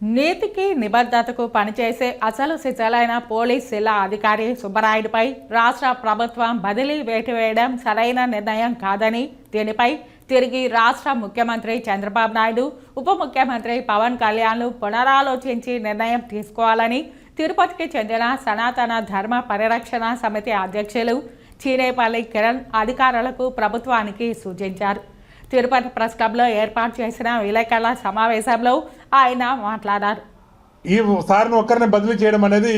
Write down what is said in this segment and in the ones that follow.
నీతికి నిబద్ధతకు పనిచేసే అసలు సిసలైన పోలీస్ జిల్లా అధికారి సుబ్బరాయుడిపై రాష్ట్ర ప్రభుత్వం బదిలీ వేటు వేయడం సరైన నిర్ణయం కాదని దీనిపై తిరిగి రాష్ట్ర ముఖ్యమంత్రి చంద్రబాబు నాయుడు ఉప ముఖ్యమంత్రి పవన్ కళ్యాణ్ పునరాలోచించి నిర్ణయం తీసుకోవాలని తిరుపతికి చెందిన సనాతన ధర్మ పరిరక్షణ సమితి అధ్యక్షులు చీనేపల్లి కిరణ్ అధికారులకు ప్రభుత్వానికి సూచించారు. తిరుపతి ప్రెస్ క్లబ్లో ఏర్పాటు చేసిన విలేకరుల సమావేశంలో ఆయన మాట్లాడారు. ఈ సార్ని ఒక్కరిని బదిలీ చేయడం అనేది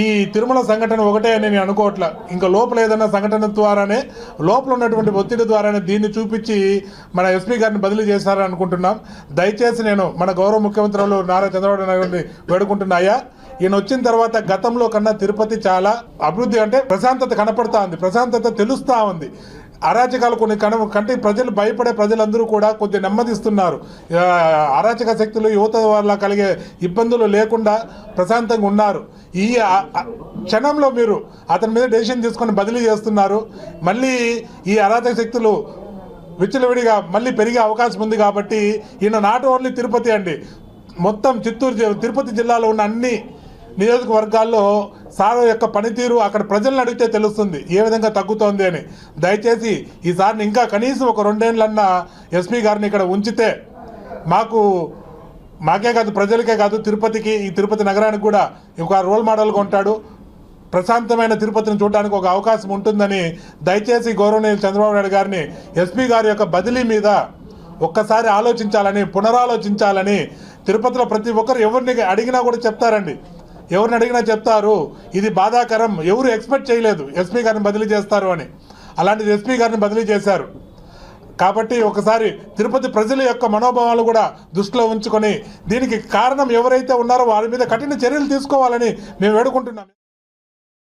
ఈ తిరుమల సంఘటన ఒకటే అని నేను అనుకోవట్లే. ఇంకా లోపల ఏదైనా సంఘటన ద్వారానే లోపల ఉన్నటువంటి ఒత్తిడి ద్వారానే దీన్ని చూపించి మన ఎస్పీ గారిని బదిలీ చేశారని అనుకుంటున్నాం. దయచేసి నేను మన గౌరవ ముఖ్యమంత్రులు నారా చంద్రబాబు నాయుడిని వేడుకుంటున్నాయా ఈయన వచ్చిన తర్వాత గతంలో కన్నా తిరుపతి చాలా అభివృద్ధి అంటే ప్రశాంతత కనపడతా ఉంది. ప్రశాంతత తెలుస్తూ ఉంది. అరాచకాలు కొన్ని కన కంటే ప్రజలు భయపడే ప్రజలందరూ కూడా కొద్ది నెమ్మదిస్తున్నారు. అరాచక శక్తులు యువత వల్ల కలిగే ఇబ్బందులు లేకుండా ప్రశాంతంగా ఉన్నారు. ఈ క్షణంలో మీరు అతని మీద డెసిషన్ తీసుకొని బదిలీ చేస్తున్నారు. మళ్ళీ ఈ అరాచక శక్తులు విచ్చలవిడిగా మళ్ళీ పెరిగే అవకాశం ఉంది కాబట్టి ఈయన నాట్ ఓన్లీ తిరుపతి అండి. మొత్తం చిత్తూరు తిరుపతి జిల్లాలో ఉన్న అన్ని నియోజకవర్గాల్లో సార్ యొక్క పనితీరు అక్కడ ప్రజలను అడిగితే తెలుస్తుంది. ఏ విధంగా తగ్గుతోంది అని. దయచేసి ఈసారిని ఇంకా కనీసం ఒక రెండేళ్ళన్నా ఎస్పీ గారిని ఇక్కడ ఉంచితే మాకు మాకే కాదు ప్రజలకే కాదు తిరుపతికి ఈ తిరుపతి నగరానికి కూడా ఒక రోల్ మోడల్గా ఉంటాడు. ప్రశాంతమైన తిరుపతిని చూడడానికి ఒక అవకాశం ఉంటుందని దయచేసి గౌరవనీయులు చంద్రబాబు నాయుడు గారిని ఎస్పీ గారి యొక్క బదిలీ మీద ఒక్కసారి ఆలోచించాలని పునరాలోచించాలని తిరుపతిలో ప్రతి ఒక్కరు ఎవరిని అడిగినా కూడా చెప్తారండి. ఎవరిని అడిగినా చెప్తారు ఇది బాధాకరం ఎవరు ఎక్స్పెక్ట్ చేయలేదు ఎస్పీ గారిని బదిలీ చేస్తారు అని. అలాంటిది ఎస్పీ గారిని బదిలీ చేశారు. కాబట్టి ఒకసారి తిరుపతి ప్రజల యొక్క మనోభావాలు కూడా దృష్టిలో ఉంచుకొని దీనికి కారణం ఎవరైతే ఉన్నారో వారి మీద కఠిన చర్యలు తీసుకోవాలని మేము వేడుకుంటున్నాం.